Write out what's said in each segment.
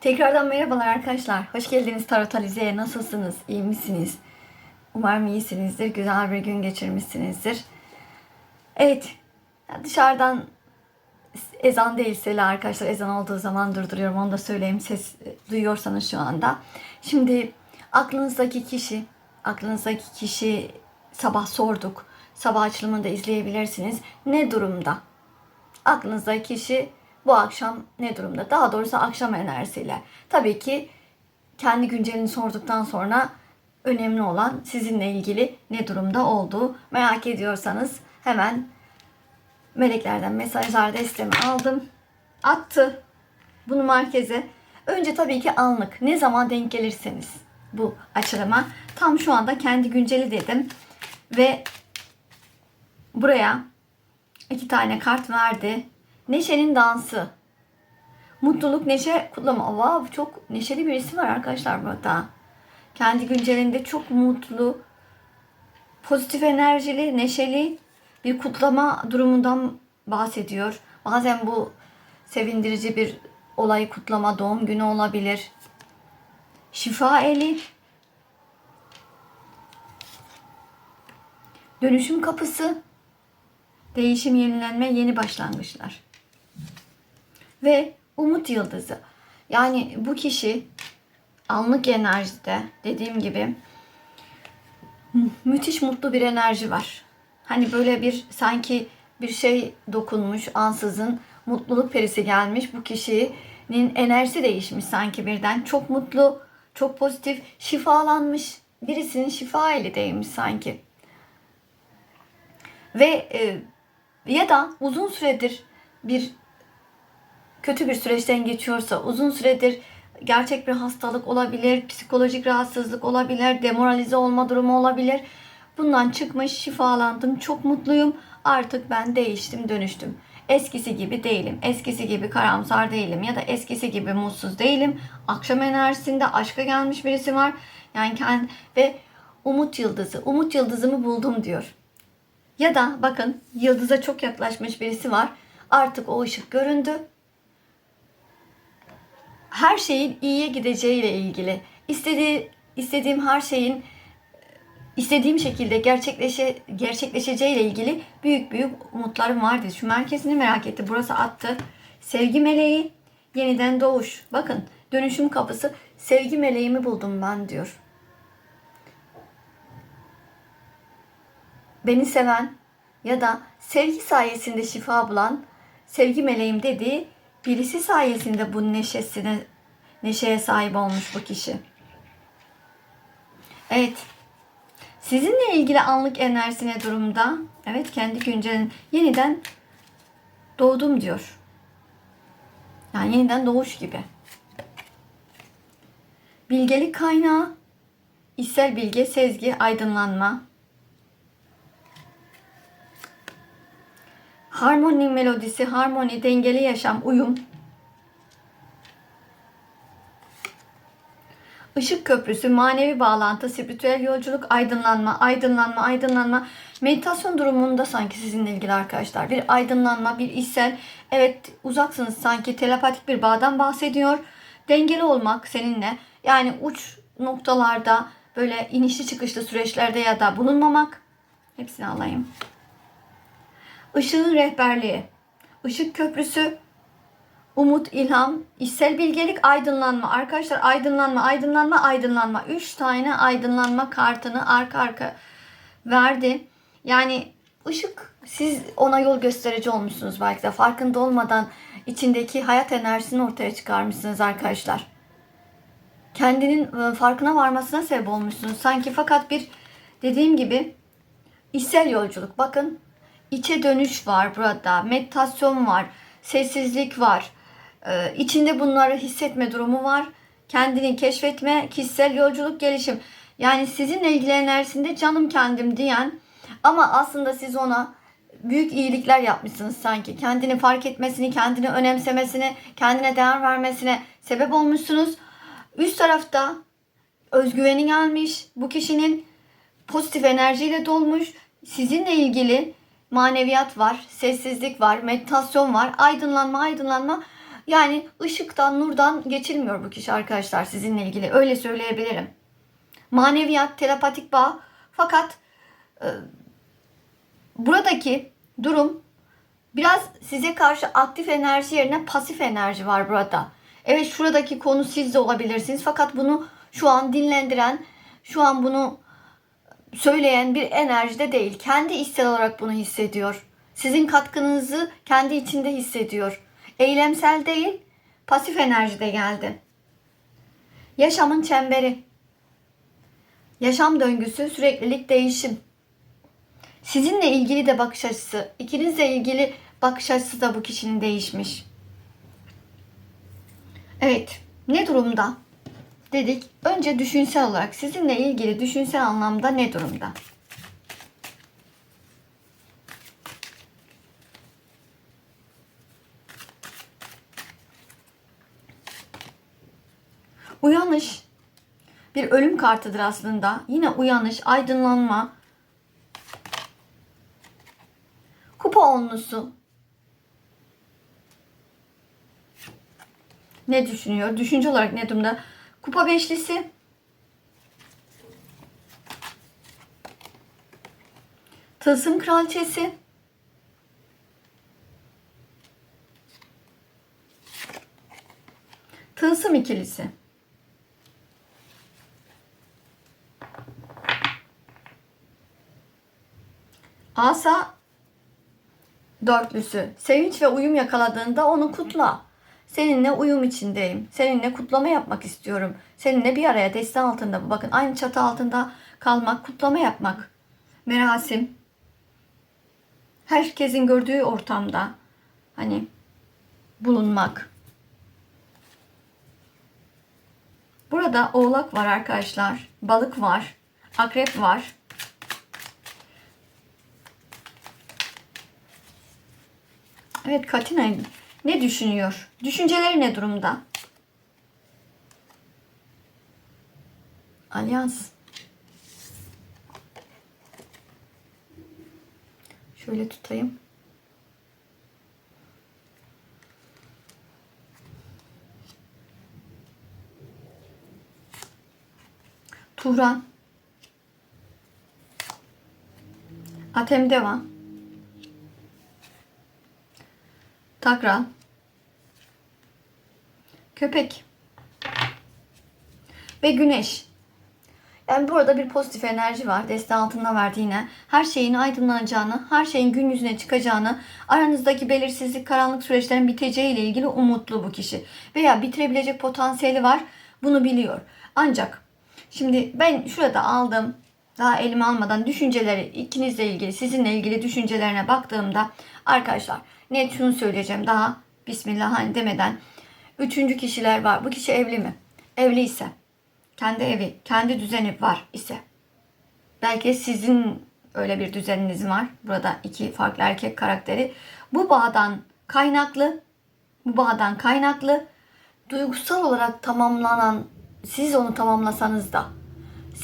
Tekrardan merhabalar arkadaşlar. Hoş geldiniz Tarot Alize'ye. Nasılsınız? İyi misiniz? Umarım iyisinizdir. Güzel bir gün geçirmişsinizdir. Evet. Dışarıdan ezan değilse arkadaşlar ezan olduğu zaman durduruyorum. Onu da söyleyeyim. Ses duyuyorsanız şu anda. Şimdi aklınızdaki kişi, aklınızdaki kişi sabah sorduk. Sabah açılımını da izleyebilirsiniz. Ne durumda? Aklınızdaki kişi bu akşam ne durumda? Daha doğrusu akşam enerjisiyle. Tabii ki kendi güncelini sorduktan sonra önemli olan sizinle ilgili ne durumda olduğu merak ediyorsanız hemen meleklerden mesajlar destemi aldım. Attı bunu merkeze. Önce tabii ki anlık ne zaman denk gelirseniz bu açılıma tam şu anda kendi günceli dedim ve buraya iki tane kart verdi. Neşenin dansı. Mutluluk, neşe, kutlama. Wow, çok neşeli birisi var arkadaşlar burada. Kendi güncelinde çok mutlu, pozitif enerjili, neşeli bir kutlama durumundan bahsediyor. Bazen bu sevindirici bir olay kutlama, doğum günü olabilir. Şifa eli. Dönüşüm kapısı. Değişim, yenilenme, yeni başlangıçlar. Ve umut yıldızı. Yani bu kişi anlık enerjide dediğim gibi mü- müthiş mutlu bir enerji var. Hani böyle bir sanki bir şey dokunmuş ansızın mutluluk perisi gelmiş bu kişinin enerjisi değişmiş sanki birden. Çok mutlu, çok pozitif, şifalanmış. Birisinin şifa eli değmiş sanki. Ve e, ya da uzun süredir bir kötü bir süreçten geçiyorsa, uzun süredir gerçek bir hastalık olabilir, psikolojik rahatsızlık olabilir, demoralize olma durumu olabilir. Bundan çıkmış, şifalandım, çok mutluyum. Artık ben değiştim, dönüştüm. Eskisi gibi değilim. Eskisi gibi karamsar değilim ya da eskisi gibi mutsuz değilim. Akşam enerjisinde aşka gelmiş birisi var. Yani kendi ve umut yıldızı. Umut yıldızımı buldum diyor. Ya da bakın yıldıza çok yaklaşmış birisi var. Artık o ışık göründü. Her şeyin iyiye gideceğiyle ilgili. İstediği, istediğim her şeyin istediğim şekilde gerçekleşe, gerçekleşeceğiyle ilgili büyük büyük umutlarım vardı. Şu merkezini merak etti. Burası attı. Sevgi meleği, yeniden doğuş. Bakın dönüşüm kapısı. Sevgi meleğimi buldum ben diyor. beni seven ya da sevgi sayesinde şifa bulan sevgi meleğim dediği birisi sayesinde bu neşesine neşeye sahip olmuş bu kişi. Evet. Sizinle ilgili anlık enerjisi ne durumda? Evet kendi güncelin yeniden doğdum diyor. Yani yeniden doğuş gibi. Bilgelik kaynağı, içsel bilge, sezgi, aydınlanma, Harmoni melodisi, harmoni, dengeli yaşam, uyum. Işık köprüsü, manevi bağlantı, spiritüel yolculuk, aydınlanma, aydınlanma, aydınlanma. Meditasyon durumunda sanki sizinle ilgili arkadaşlar. Bir aydınlanma, bir içsel. Evet uzaksınız sanki telepatik bir bağdan bahsediyor. Dengeli olmak seninle. Yani uç noktalarda böyle inişli çıkışlı süreçlerde ya da bulunmamak. Hepsini alayım. Işığın rehberliği, ışık köprüsü, umut, ilham, içsel bilgelik, aydınlanma. Arkadaşlar aydınlanma, aydınlanma, aydınlanma. Üç tane aydınlanma kartını arka arka verdi. Yani ışık siz ona yol gösterici olmuşsunuz belki de farkında olmadan içindeki hayat enerjisini ortaya çıkarmışsınız arkadaşlar. Kendinin e, farkına varmasına sebep olmuşsunuz. Sanki fakat bir dediğim gibi içsel yolculuk. Bakın içe dönüş var burada. Meditasyon var. Sessizlik var. Ee, içinde bunları hissetme durumu var. Kendini keşfetme, kişisel yolculuk, gelişim. Yani sizinle ilgili enerjisinde canım kendim diyen ama aslında siz ona büyük iyilikler yapmışsınız sanki. Kendini fark etmesini, kendini önemsemesini, kendine değer vermesine sebep olmuşsunuz. Üst tarafta özgüveni gelmiş. Bu kişinin pozitif enerjiyle dolmuş. Sizinle ilgili maneviyat var, sessizlik var, meditasyon var, aydınlanma, aydınlanma. Yani ışıktan, nurdan geçilmiyor bu kişi arkadaşlar sizinle ilgili. Öyle söyleyebilirim. Maneviyat, telepatik bağ. Fakat e, buradaki durum biraz size karşı aktif enerji yerine pasif enerji var burada. Evet şuradaki konu siz de olabilirsiniz. Fakat bunu şu an dinlendiren, şu an bunu söyleyen bir enerjide değil. Kendi içsel olarak bunu hissediyor. Sizin katkınızı kendi içinde hissediyor. Eylemsel değil, pasif enerjide geldi. Yaşamın çemberi. Yaşam döngüsü, süreklilik, değişim. Sizinle ilgili de bakış açısı, ikinizle ilgili bakış açısı da bu kişinin değişmiş. Evet, ne durumda? Dedik. Önce düşünsel olarak sizinle ilgili düşünsel anlamda ne durumda? Uyanış bir ölüm kartıdır aslında. Yine uyanış, aydınlanma. Kupa onlusu. Ne düşünüyor? Düşünce olarak ne durumda? Kupa beşlisi. Tılsım kraliçesi. Tılsım ikilisi. Asa dörtlüsü. Sevinç ve uyum yakaladığında onu kutla. Seninle uyum içindeyim. Seninle kutlama yapmak istiyorum. Seninle bir araya destek altında bakın aynı çatı altında kalmak, kutlama yapmak. Merasim. Herkesin gördüğü ortamda hani bulunmak. Burada oğlak var arkadaşlar. Balık var. Akrep var. Evet Katina ne düşünüyor? Düşünceleri ne durumda? Alyans. Şöyle tutayım. Turan. Atemdeva. Takra. Köpek. Ve güneş. Yani burada bir pozitif enerji var. Deste altında verdi yine. Her şeyin aydınlanacağını, her şeyin gün yüzüne çıkacağını, aranızdaki belirsizlik, karanlık süreçlerin biteceği ile ilgili umutlu bu kişi. Veya bitirebilecek potansiyeli var. Bunu biliyor. Ancak şimdi ben şurada aldım daha elime almadan düşünceleri ikinizle ilgili, sizinle ilgili düşüncelerine baktığımda arkadaşlar net şunu söyleyeceğim daha Bismillah hani demeden. Üçüncü kişiler var. Bu kişi evli mi? Evli ise, kendi evi, kendi düzeni var ise, belki sizin öyle bir düzeniniz var. Burada iki farklı erkek karakteri. Bu bağdan kaynaklı, bu bağdan kaynaklı duygusal olarak tamamlanan, siz onu tamamlasanız da,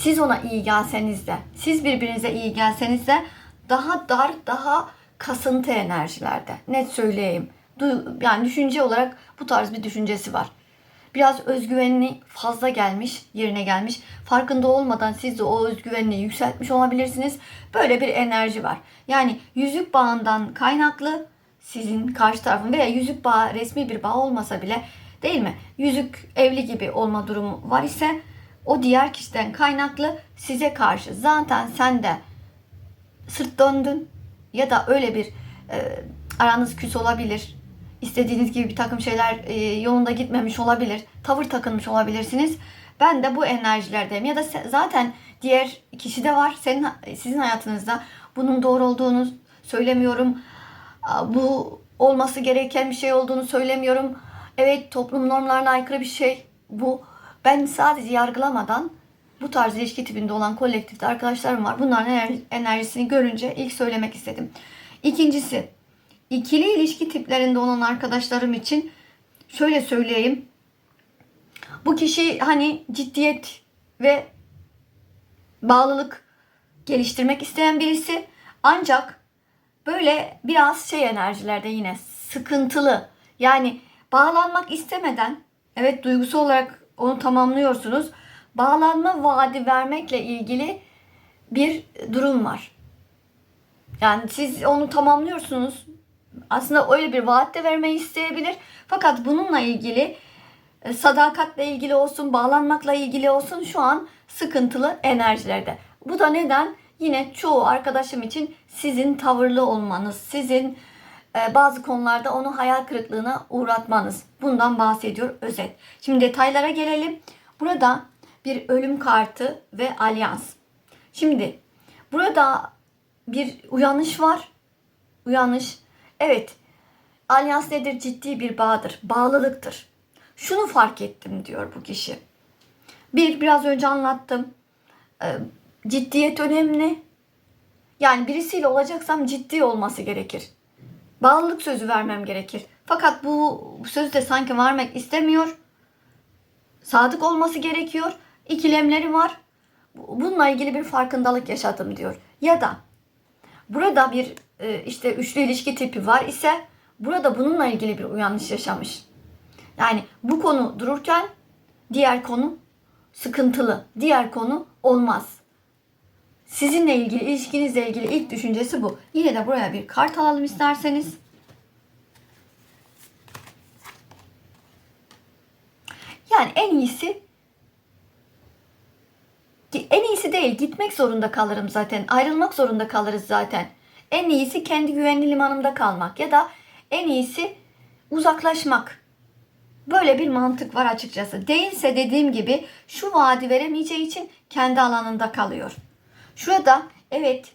siz ona iyi gelseniz de, siz birbirinize iyi gelseniz de daha dar, daha kasıntı enerjilerde. Net söyleyeyim. Du- yani düşünce olarak bu tarz bir düşüncesi var. Biraz özgüvenini fazla gelmiş, yerine gelmiş. Farkında olmadan siz de o özgüvenini yükseltmiş olabilirsiniz. Böyle bir enerji var. Yani yüzük bağından kaynaklı sizin karşı tarafın veya yüzük bağı resmi bir bağ olmasa bile değil mi? Yüzük evli gibi olma durumu var ise o diğer kişiden kaynaklı size karşı zaten sen de sırt döndün ya da öyle bir e, aranız küs olabilir. İstediğiniz gibi bir takım şeyler e, yolunda gitmemiş olabilir. Tavır takınmış olabilirsiniz. Ben de bu enerjilerdeyim. Ya da zaten diğer kişi de var senin sizin hayatınızda. Bunun doğru olduğunu söylemiyorum. Bu olması gereken bir şey olduğunu söylemiyorum. Evet toplum normlarına aykırı bir şey bu. Ben sadece yargılamadan bu tarz ilişki tipinde olan kolektifte arkadaşlarım var. Bunların ener- enerjisini görünce ilk söylemek istedim. İkincisi, ikili ilişki tiplerinde olan arkadaşlarım için şöyle söyleyeyim. Bu kişi hani ciddiyet ve bağlılık geliştirmek isteyen birisi. Ancak böyle biraz şey enerjilerde yine sıkıntılı. Yani bağlanmak istemeden evet duygusal olarak onu tamamlıyorsunuz. Bağlanma vaadi vermekle ilgili bir durum var. Yani siz onu tamamlıyorsunuz. Aslında öyle bir vaat de vermeyi isteyebilir. Fakat bununla ilgili e, sadakatle ilgili olsun, bağlanmakla ilgili olsun şu an sıkıntılı enerjilerde. Bu da neden? Yine çoğu arkadaşım için sizin tavırlı olmanız, sizin bazı konularda onu hayal kırıklığına uğratmanız. Bundan bahsediyor özet. Şimdi detaylara gelelim. Burada bir ölüm kartı ve alyans. Şimdi burada bir uyanış var. Uyanış. Evet. Alyans nedir? Ciddi bir bağdır. Bağlılıktır. Şunu fark ettim diyor bu kişi. Bir, biraz önce anlattım. Ee, ciddiyet önemli. Yani birisiyle olacaksam ciddi olması gerekir. Bağlılık sözü vermem gerekir. Fakat bu sözü de sanki vermek istemiyor. Sadık olması gerekiyor. İkilemleri var. Bununla ilgili bir farkındalık yaşadım diyor. Ya da burada bir e, işte üçlü ilişki tipi var ise burada bununla ilgili bir uyanış yaşamış. Yani bu konu dururken diğer konu sıkıntılı. Diğer konu olmaz. Sizinle ilgili, ilişkinizle ilgili ilk düşüncesi bu. Yine de buraya bir kart alalım isterseniz. Yani en iyisi en iyisi değil. Gitmek zorunda kalırım zaten. Ayrılmak zorunda kalırız zaten. En iyisi kendi güvenli limanımda kalmak ya da en iyisi uzaklaşmak. Böyle bir mantık var açıkçası. Değilse dediğim gibi şu vaadi veremeyeceği için kendi alanında kalıyor. Şurada evet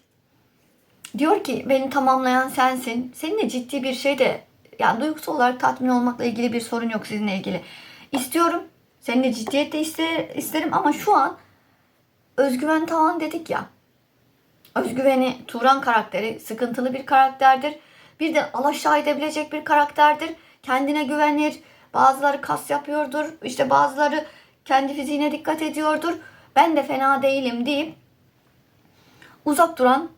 diyor ki beni tamamlayan sensin. Seninle ciddi bir şey de yani duygusal olarak tatmin olmakla ilgili bir sorun yok sizinle ilgili. İstiyorum. Seninle ciddiyet de ister, isterim ama şu an özgüven tavan dedik ya. Özgüveni Turan karakteri sıkıntılı bir karakterdir. Bir de alaşağı edebilecek bir karakterdir. Kendine güvenir. Bazıları kas yapıyordur. İşte bazıları kendi fiziğine dikkat ediyordur. Ben de fena değilim deyip uzak duran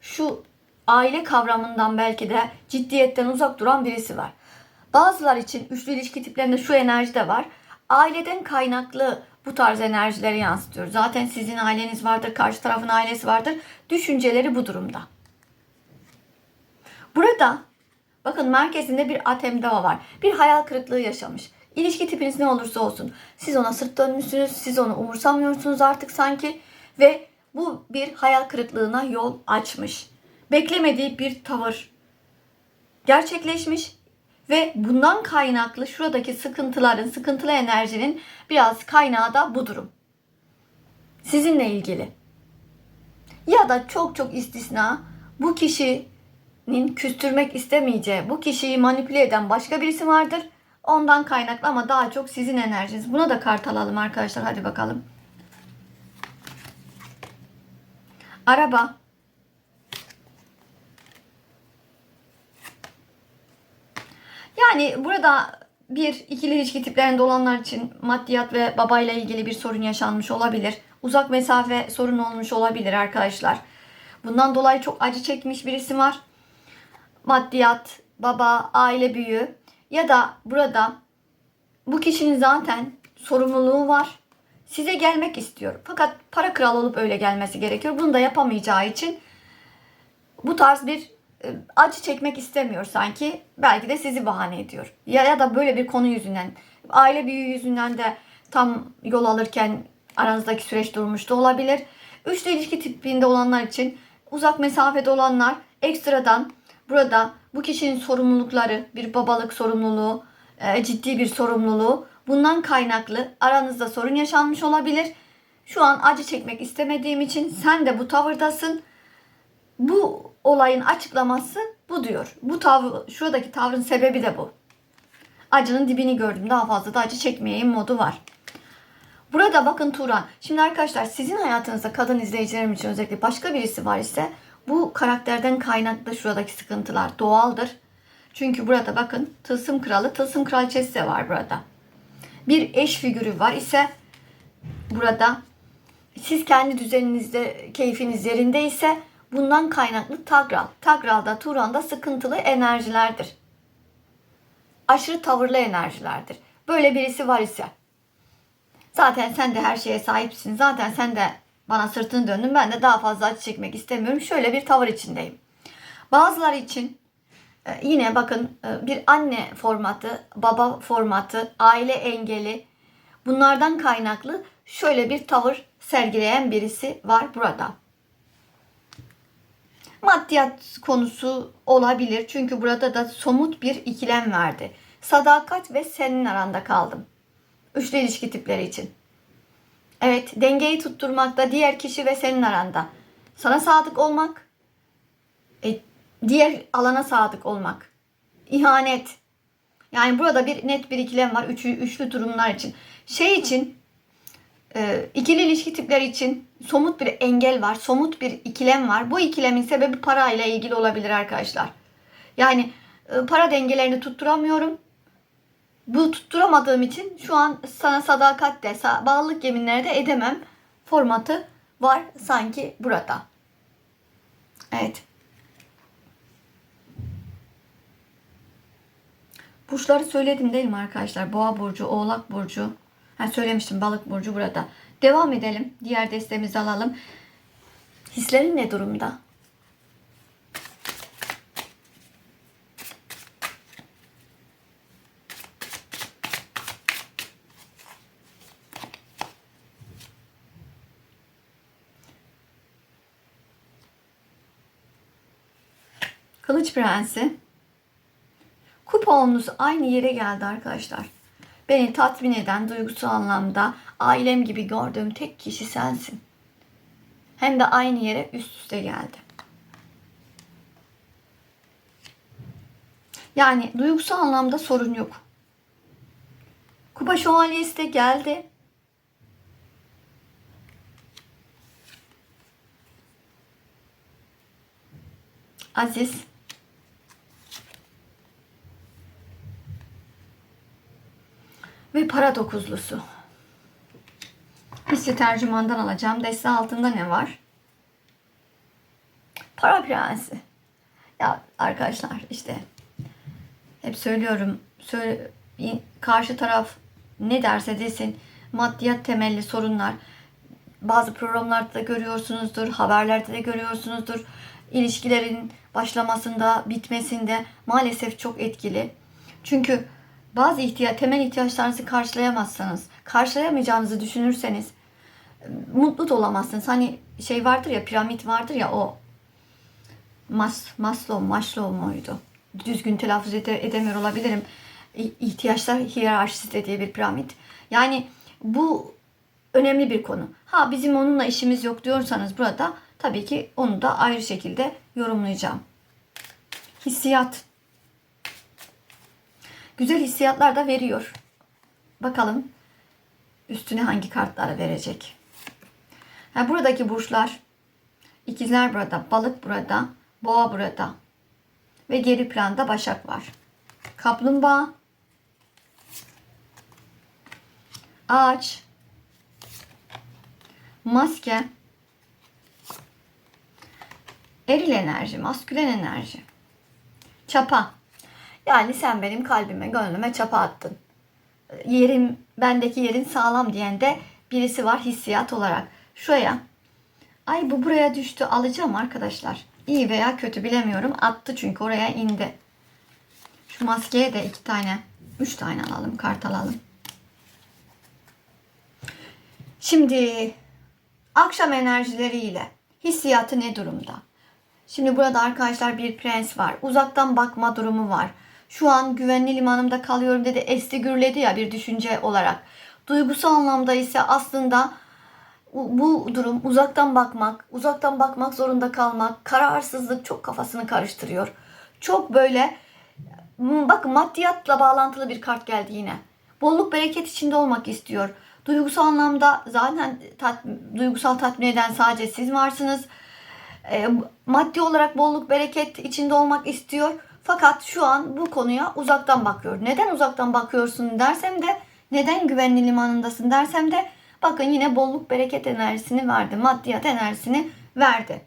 şu aile kavramından belki de ciddiyetten uzak duran birisi var. Bazılar için üçlü ilişki tiplerinde şu enerji de var. Aileden kaynaklı bu tarz enerjileri yansıtıyor. Zaten sizin aileniz vardır, karşı tarafın ailesi vardır. Düşünceleri bu durumda. Burada bakın merkezinde bir atemdava var. Bir hayal kırıklığı yaşamış. İlişki tipiniz ne olursa olsun. Siz ona sırt dönmüşsünüz. Siz onu umursamıyorsunuz artık sanki. Ve bu bir hayal kırıklığına yol açmış. Beklemediği bir tavır gerçekleşmiş ve bundan kaynaklı şuradaki sıkıntıların, sıkıntılı enerjinin biraz kaynağı da bu durum. Sizinle ilgili. Ya da çok çok istisna bu kişinin küstürmek istemeyeceği, bu kişiyi manipüle eden başka birisi vardır. Ondan kaynaklı ama daha çok sizin enerjiniz. Buna da kart alalım arkadaşlar. Hadi bakalım. Araba. Yani burada bir ikili ilişki tiplerinde olanlar için maddiyat ve babayla ilgili bir sorun yaşanmış olabilir. Uzak mesafe sorun olmuş olabilir arkadaşlar. Bundan dolayı çok acı çekmiş birisi var. Maddiyat, baba, aile büyüğü ya da burada bu kişinin zaten sorumluluğu var. Size gelmek istiyor. Fakat para kral olup öyle gelmesi gerekiyor. Bunu da yapamayacağı için bu tarz bir e, acı çekmek istemiyor sanki. Belki de sizi bahane ediyor. Ya, ya da böyle bir konu yüzünden, aile büyüğü yüzünden de tam yol alırken aranızdaki süreç durmuş da olabilir. Üçlü ilişki tipinde olanlar için uzak mesafede olanlar ekstradan burada bu kişinin sorumlulukları, bir babalık sorumluluğu, e, ciddi bir sorumluluğu bundan kaynaklı aranızda sorun yaşanmış olabilir. Şu an acı çekmek istemediğim için sen de bu tavırdasın. Bu olayın açıklaması bu diyor. Bu tavır, şuradaki tavrın sebebi de bu. Acının dibini gördüm. Daha fazla da acı çekmeyeyim modu var. Burada bakın Turan. Şimdi arkadaşlar sizin hayatınızda kadın izleyicilerim için özellikle başka birisi var ise bu karakterden kaynaklı şuradaki sıkıntılar doğaldır. Çünkü burada bakın tılsım kralı, tılsım kraliçesi de var burada. Bir eş figürü var ise burada siz kendi düzeninizde keyfiniz yerinde ise bundan kaynaklı Tagral. Tagral'da Turan'da sıkıntılı enerjilerdir. aşırı tavırlı enerjilerdir. Böyle birisi var ise zaten sen de her şeye sahipsin. Zaten sen de bana sırtını döndün. Ben de daha fazla acı çekmek istemiyorum. Şöyle bir tavır içindeyim. Bazıları için yine bakın e, bir anne formatı, baba formatı, aile engeli bunlardan kaynaklı şöyle bir tavır sergileyen birisi var burada. Maddiyat konusu olabilir. Çünkü burada da somut bir ikilem verdi. Sadakat ve senin aranda kaldım. Üçlü ilişki tipleri için. Evet, dengeyi tutturmakta diğer kişi ve senin aranda. Sana sadık olmak, e, diğer alana sadık olmak. İhanet. Yani burada bir net bir ikilem var. Üçlü, üçlü durumlar için. Şey için e, ikili ilişki tipleri için somut bir engel var. Somut bir ikilem var. Bu ikilemin sebebi para ile ilgili olabilir arkadaşlar. Yani e, para dengelerini tutturamıyorum. Bu tutturamadığım için şu an sana sadakat de, bağlılık yeminleri de edemem formatı var sanki burada. Evet. Burçları söyledim değil mi arkadaşlar? Boğa burcu, Oğlak burcu. Ha söylemiştim Balık burcu burada. Devam edelim. Diğer destemizi alalım. Hislerin ne durumda? Kılıç Prensi. Kuponunuz aynı yere geldi arkadaşlar. Beni tatmin eden duygusal anlamda ailem gibi gördüğüm tek kişi sensin. Hem de aynı yere üst üste geldi. Yani duygusal anlamda sorun yok. Kupa şövalyesi de geldi. Aziz. Ve para dokuzlusu. Hissi tercümandan alacağım. Deste altında ne var? Para prensi. Ya arkadaşlar işte hep söylüyorum. Söyle, karşı taraf ne derse desin maddiyat temelli sorunlar bazı programlarda da görüyorsunuzdur, haberlerde de görüyorsunuzdur. İlişkilerin başlamasında, bitmesinde maalesef çok etkili. Çünkü bazı ihtiyaç, temel ihtiyaçlarınızı karşılayamazsanız, karşılayamayacağınızı düşünürseniz mutlu da olamazsınız. Hani şey vardır ya, piramit vardır ya o Mas, Maslow, Maslow muydu? Düzgün telaffuz ede, edemiyor olabilirim. İhtiyaçlar hiyerarşisi dediği bir piramit. Yani bu önemli bir konu. Ha bizim onunla işimiz yok diyorsanız burada tabii ki onu da ayrı şekilde yorumlayacağım. Hissiyat. Güzel hissiyatlar da veriyor. Bakalım üstüne hangi kartları verecek. Ha, buradaki burçlar ikizler burada, balık burada, boğa burada ve geri planda başak var. Kaplumbağa, ağaç, maske, eril enerji, maskülen enerji, çapa. Yani sen benim kalbime, gönlüme çapa attın. Yerim, bendeki yerin sağlam diyen de birisi var hissiyat olarak. Şuraya, ay bu buraya düştü alacağım arkadaşlar. İyi veya kötü bilemiyorum. Attı çünkü oraya indi. Şu maskeye de iki tane, üç tane alalım, kart alalım. Şimdi akşam enerjileriyle hissiyatı ne durumda? Şimdi burada arkadaşlar bir prens var. Uzaktan bakma durumu var. Şu an güvenli limanımda kalıyorum dedi. Esti gürledi ya bir düşünce olarak. Duygusal anlamda ise aslında bu durum uzaktan bakmak, uzaktan bakmak zorunda kalmak, kararsızlık çok kafasını karıştırıyor. Çok böyle bakın maddiyatla bağlantılı bir kart geldi yine. Bolluk bereket içinde olmak istiyor. Duygusal anlamda zaten tat, duygusal tatmin eden sadece siz varsınız. E, maddi olarak bolluk bereket içinde olmak istiyor. Fakat şu an bu konuya uzaktan bakıyor. Neden uzaktan bakıyorsun dersem de neden güvenli limanındasın dersem de bakın yine bolluk bereket enerjisini verdi. Maddiyat enerjisini verdi.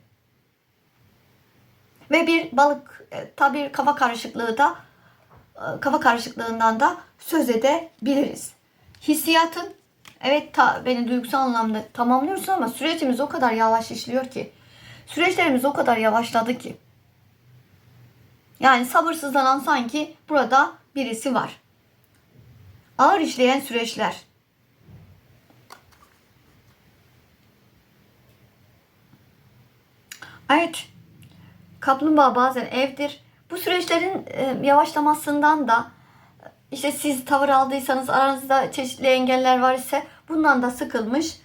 Ve bir balık e, tabi kafa karışıklığı da e, kafa karışıklığından da söz edebiliriz. Hissiyatın evet ta, beni duygusal anlamda tamamlıyorsun ama sürecimiz o kadar yavaş işliyor ki. Süreçlerimiz o kadar yavaşladı ki. Yani sabırsızlanan sanki burada birisi var. Ağır işleyen süreçler. Evet. Kaplumbağa bazen evdir. Bu süreçlerin e, yavaşlamasından da işte siz tavır aldıysanız aranızda çeşitli engeller var ise bundan da sıkılmış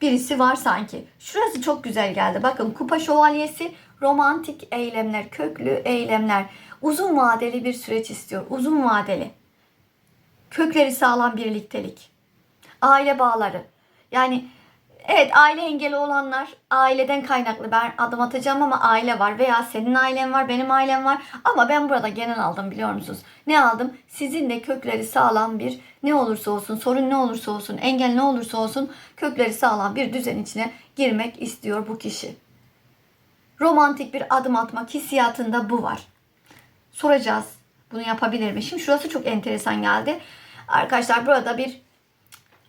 birisi var sanki. Şurası çok güzel geldi. Bakın kupa şövalyesi romantik eylemler, köklü eylemler. Uzun vadeli bir süreç istiyor. Uzun vadeli. Kökleri sağlam birliktelik. Aile bağları. Yani evet aile engeli olanlar aileden kaynaklı ben adım atacağım ama aile var veya senin ailen var benim ailem var ama ben burada genel aldım biliyor musunuz? Ne aldım? Sizin de kökleri sağlam bir ne olursa olsun sorun ne olursa olsun engel ne olursa olsun kökleri sağlam bir düzen içine girmek istiyor bu kişi. Romantik bir adım atmak hissiyatında bu var. Soracağız bunu yapabilir mi? Şimdi şurası çok enteresan geldi. Arkadaşlar burada bir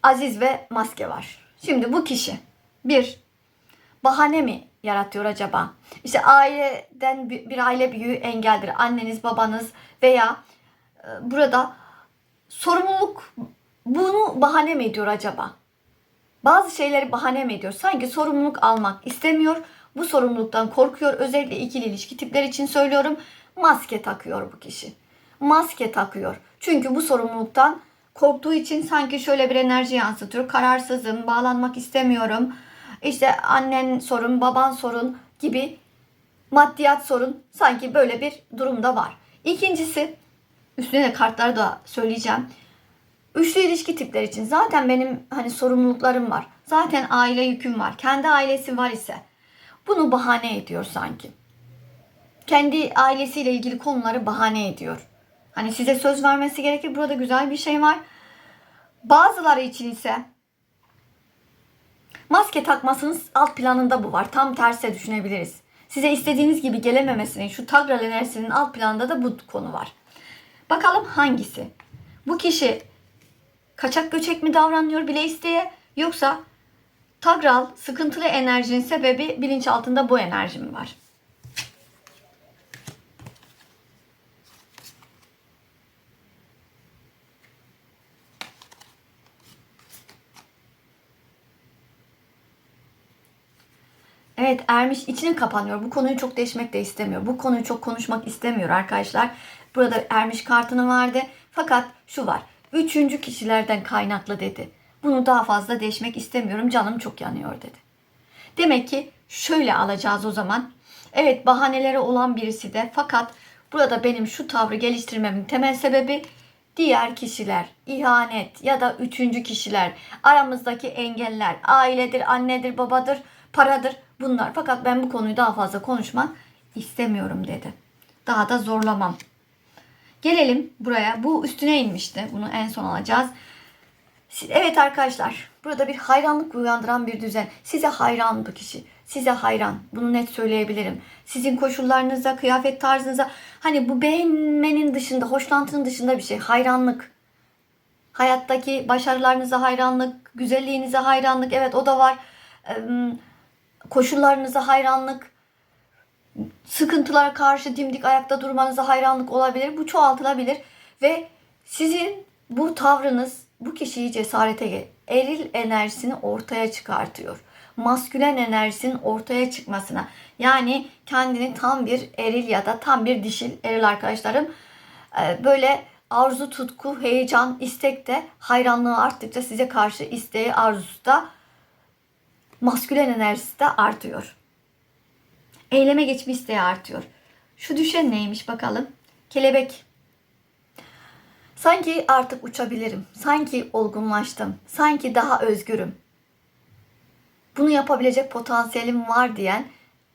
aziz ve maske var. Şimdi bu kişi bir bahane mi yaratıyor acaba? İşte aileden bir aile büyüğü engeldir. Anneniz, babanız veya e, burada sorumluluk bunu bahane mi ediyor acaba? Bazı şeyleri bahane mi ediyor? Sanki sorumluluk almak istemiyor. Bu sorumluluktan korkuyor. Özellikle ikili ilişki tipler için söylüyorum. Maske takıyor bu kişi. Maske takıyor. Çünkü bu sorumluluktan korktuğu için sanki şöyle bir enerji yansıtıyor. Kararsızım, bağlanmak istemiyorum. İşte annen sorun, baban sorun gibi maddiyat sorun sanki böyle bir durumda var. İkincisi üstüne de kartları da söyleyeceğim. Üçlü ilişki tipler için zaten benim hani sorumluluklarım var. Zaten aile yüküm var. Kendi ailesi var ise bunu bahane ediyor sanki. Kendi ailesiyle ilgili konuları bahane ediyor. Hani size söz vermesi gerekir. Burada güzel bir şey var. Bazıları için ise maske takmasının alt planında bu var. Tam tersi düşünebiliriz. Size istediğiniz gibi gelememesinin, şu tagral enerjisinin alt planında da bu konu var. Bakalım hangisi? Bu kişi kaçak göçek mi davranıyor bile isteye yoksa tagral sıkıntılı enerjinin sebebi bilinçaltında bu enerji mi var? Evet Ermiş içine kapanıyor. Bu konuyu çok değişmek de istemiyor. Bu konuyu çok konuşmak istemiyor arkadaşlar. Burada Ermiş kartını verdi. Fakat şu var. Üçüncü kişilerden kaynaklı dedi. Bunu daha fazla değişmek istemiyorum. Canım çok yanıyor dedi. Demek ki şöyle alacağız o zaman. Evet bahaneleri olan birisi de fakat burada benim şu tavrı geliştirmemin temel sebebi diğer kişiler, ihanet ya da üçüncü kişiler, aramızdaki engeller, ailedir, annedir, babadır, paradır bunlar. Fakat ben bu konuyu daha fazla konuşmak istemiyorum dedi. Daha da zorlamam. Gelelim buraya. Bu üstüne inmişti. Bunu en son alacağız. Evet arkadaşlar. Burada bir hayranlık uyandıran bir düzen. Size hayran bu kişi. Size hayran. Bunu net söyleyebilirim. Sizin koşullarınıza, kıyafet tarzınıza hani bu beğenmenin dışında, hoşlantının dışında bir şey. Hayranlık. Hayattaki başarılarınıza hayranlık, güzelliğinize hayranlık. Evet o da var. Koşullarınıza hayranlık sıkıntılara karşı dimdik ayakta durmanıza hayranlık olabilir. Bu çoğaltılabilir ve sizin bu tavrınız bu kişiyi cesarete, eril enerjisini ortaya çıkartıyor. Maskülen enerjisinin ortaya çıkmasına. Yani kendini tam bir eril ya da tam bir dişil eril arkadaşlarım böyle arzu, tutku, heyecan, istek de hayranlığı arttıkça size karşı isteği, arzusu da maskülen enerjisi de artıyor eyleme geçme isteği artıyor. Şu düşen neymiş bakalım. Kelebek. Sanki artık uçabilirim. Sanki olgunlaştım. Sanki daha özgürüm. Bunu yapabilecek potansiyelim var diyen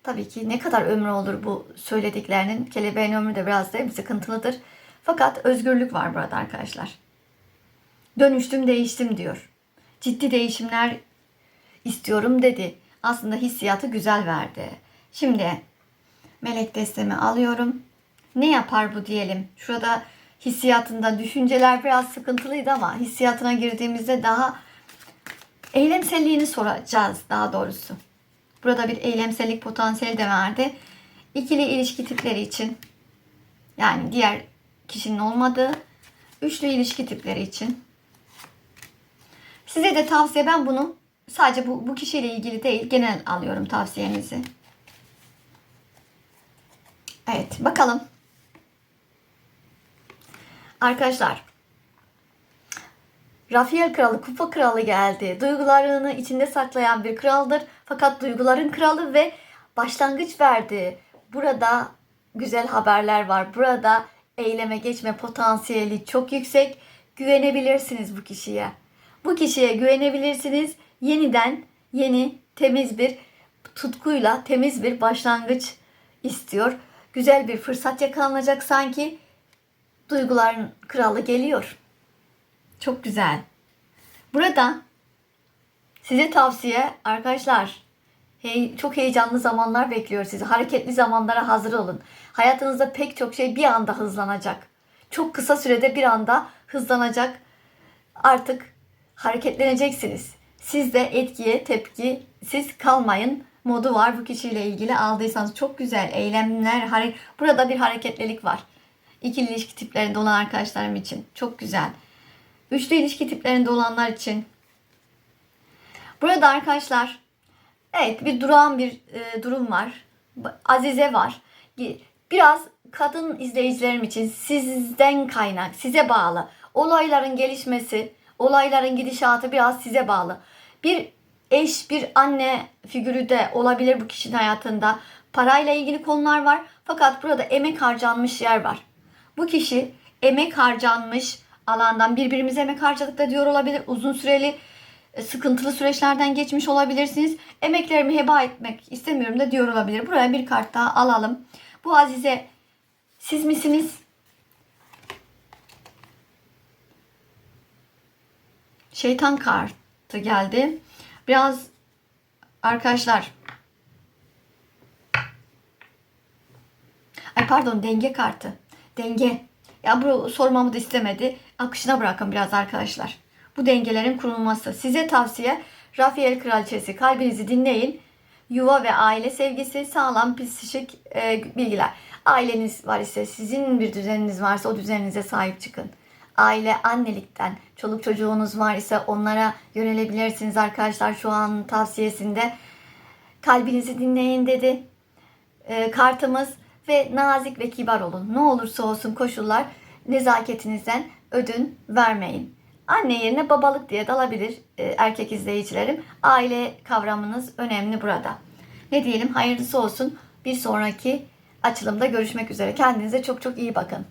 tabii ki ne kadar ömrü olur bu söylediklerinin. Kelebeğin ömrü de biraz da sıkıntılıdır. Fakat özgürlük var burada arkadaşlar. Dönüştüm, değiştim diyor. Ciddi değişimler istiyorum dedi. Aslında hissiyatı güzel verdi. Şimdi melek destemi alıyorum. Ne yapar bu diyelim. Şurada hissiyatında düşünceler biraz sıkıntılıydı ama hissiyatına girdiğimizde daha eylemselliğini soracağız daha doğrusu. Burada bir eylemsellik potansiyeli de verdi. İkili ilişki tipleri için yani diğer kişinin olmadığı üçlü ilişki tipleri için size de tavsiye ben bunu sadece bu, bu kişiyle ilgili değil genel alıyorum tavsiyenizi. Evet bakalım. Arkadaşlar Rafael kralı, kupa kralı geldi. Duygularını içinde saklayan bir kraldır. Fakat duyguların kralı ve başlangıç verdi. Burada güzel haberler var. Burada eyleme geçme potansiyeli çok yüksek. Güvenebilirsiniz bu kişiye. Bu kişiye güvenebilirsiniz. Yeniden yeni temiz bir tutkuyla temiz bir başlangıç istiyor. Güzel bir fırsat yakalanacak sanki. Duyguların kralı geliyor. Çok güzel. Burada size tavsiye arkadaşlar hey, çok heyecanlı zamanlar bekliyor sizi. Hareketli zamanlara hazır olun. Hayatınızda pek çok şey bir anda hızlanacak. Çok kısa sürede bir anda hızlanacak. Artık hareketleneceksiniz. Siz de etkiye tepki siz kalmayın modu var bu kişiyle ilgili aldıysanız çok güzel eylemler hare- burada bir hareketlilik var. İkili ilişki tiplerinde olan arkadaşlarım için çok güzel. Üçlü ilişki tiplerinde olanlar için. Burada arkadaşlar evet bir durağan bir e, durum var. Azize var. Biraz kadın izleyicilerim için sizden kaynak, size bağlı. Olayların gelişmesi, olayların gidişatı biraz size bağlı. Bir eş, bir anne figürü de olabilir bu kişinin hayatında. Parayla ilgili konular var. Fakat burada emek harcanmış yer var. Bu kişi emek harcanmış alandan birbirimize emek harcadık da diyor olabilir. Uzun süreli e, sıkıntılı süreçlerden geçmiş olabilirsiniz. Emeklerimi heba etmek istemiyorum da diyor olabilir. Buraya bir kart daha alalım. Bu Azize siz misiniz? Şeytan kartı geldi. Biraz arkadaşlar Ay pardon denge kartı. Denge. Ya bu sormamı da istemedi. Akışına bırakın biraz arkadaşlar. Bu dengelerin kurulması. Size tavsiye Rafael Kraliçesi. Kalbinizi dinleyin. Yuva ve aile sevgisi, sağlam psikolojik e, bilgiler. Aileniz var ise, sizin bir düzeniniz varsa o düzeninize sahip çıkın. Aile annelikten, çoluk çocuğunuz var ise onlara yönelebilirsiniz arkadaşlar şu an tavsiyesinde. Kalbinizi dinleyin dedi. E, kartımız ve nazik ve kibar olun. Ne olursa olsun koşullar nezaketinizden ödün vermeyin. Anne yerine babalık diye dalabilir e, erkek izleyicilerim. Aile kavramınız önemli burada. Ne diyelim hayırlısı olsun. Bir sonraki açılımda görüşmek üzere. Kendinize çok çok iyi bakın.